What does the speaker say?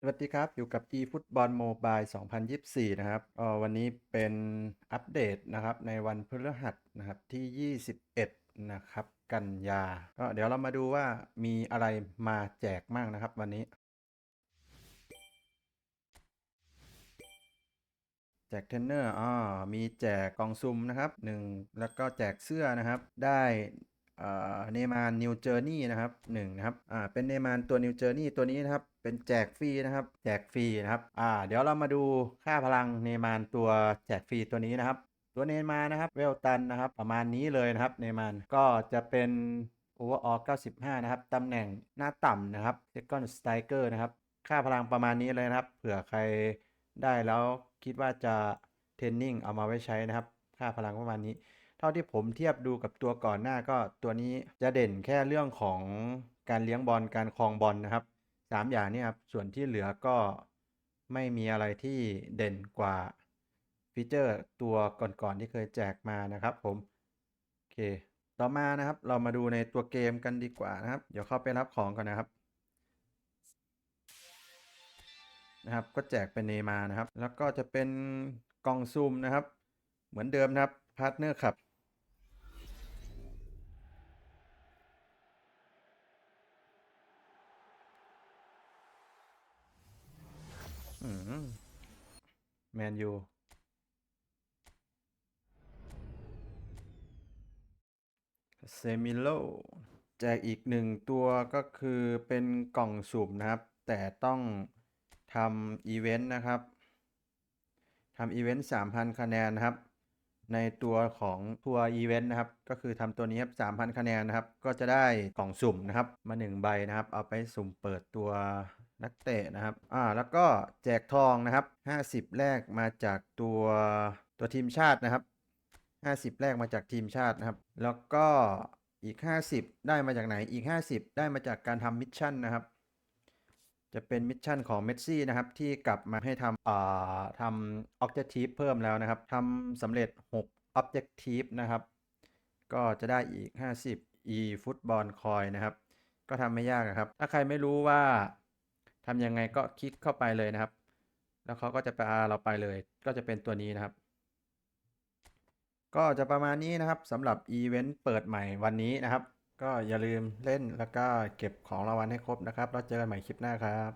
สวัสดีครับ อยู่กับ eFootball Mobile 2024 นะครับอ่อวันนี้เป็นอัปเดตนะครับในวันพฤหัสนะครับที่ 21 นะครับ กันยา ก็เดี๋ยวเรามาดูว่ามีอะไรมาแจกมั่งนะครับวันนี้ แจกเทรนเนอร์อ๋อมีแจกกล่องซุ่มนะครับหนึ่งแล้วก็แจกเสื้อนะครับ ได้ เนมานนิวเจอร์นี่นะครับหนึ่งนะครับอ่าเป็นเนมานตัวนิวเจอร์นี่ตัวนี้นะครับเป็นแจกฟรีนะครับ แจกฟรีนะครับอ่าเดี๋ยวเรามาดูค่าพลังเนมานตัวแจกฟรีตัวนี้นะครับ ตัวเนมานนะครับเวลตันนะครับ ประมาณนี้เลยนะครับเนมานก็จะเป็นโอเวอร์ออ95 นะครับตำแหน่งหน้าต่ำนะครับ Second Striker นะครับ ค่าพลังประมาณนี้เลยนะครับ เผื่อใครได้แล้วคิดว่าจะเทรนนิ่งเอามาไว้ใช้นะครับ ค่าพลังประมาณนี้ เท่าที่ผมเทียบดูกับตัวก่อนหน้าก็ตัวนี้จะเด่นแค่เรื่องของการเลี้ยงบอลการครองบอลนะครับสามอย่างนี้ครับส่วนที่เหลือก็ไม่มีอะไรที่เด่นกว่าฟีเจอร์ตัวก่อนๆที่เคยแจกมานะครับผมโอเค ต่อมานะครับเรามาดูในตัวเกมกันดีกว่านะครับ เดี๋ยวเข้าไปรับของก่อนนะครับนะครับ ก็แจกเป็นเนมานะครับ แล้วก็จะเป็นกล่องซูมนะครับ เหมือนเดิมนะครับพาร์ทเนอร์ครับ แมนยูเซมิโลแจกอีกหนึ่งตัวก็คือเป็นกล่องสุ่มนะครับ แต่ต้องทำอีเวนต์นะครับทำอีเวนต์3,000 คะแนนนะครับ ในตัวของทัวร์อีเวนต์นะครับ ก็คือทำตัวนี้ครับ3,000 คะแนนนะครับ ก็จะได้กล่องสุ่มนะครับ มา 1 ใบนะครับ เอาไปสุ่มเปิดตัว นักเตะนะครับ อ่า แล้วก็แจกทองนะครับ 50 แรกมาจากตัวตัวทีมชาตินะครับ 50 แรกมาจากทีมชาตินะครับ แล้วก็อีก 50 ได้มาจากไหน อีก 50 ได้มาจากการทำมิชชั่นนะครับ จะเป็นมิชชั่นของเมสซี่นะครับ ที่กลับมาให้ทำอ่าทำ Objective เพิ่มแล้วนะครับ ทำสำเร็จ6 Objective นะครับ ก็จะได้อีก 50 e ฟุตบอลคอยนะครับ ก็ทำไม่ยากนะครับ ถ้าใครไม่รู้ว่า ทำยังไงก็คลิกเข้าไปเลยนะครับ แล้วเขาก็จะพาเราไปเลย ก็จะเป็นตัวนี้นะครับ ก็จะประมาณนี้นะครับสำหรับอีเวนต์เปิดใหม่วันนี้นะครับ ก็อย่าลืมเล่นแล้วก็เก็บของรางวัลให้ครบนะครับ แล้วเจอกันใหม่คลิปหน้าครับ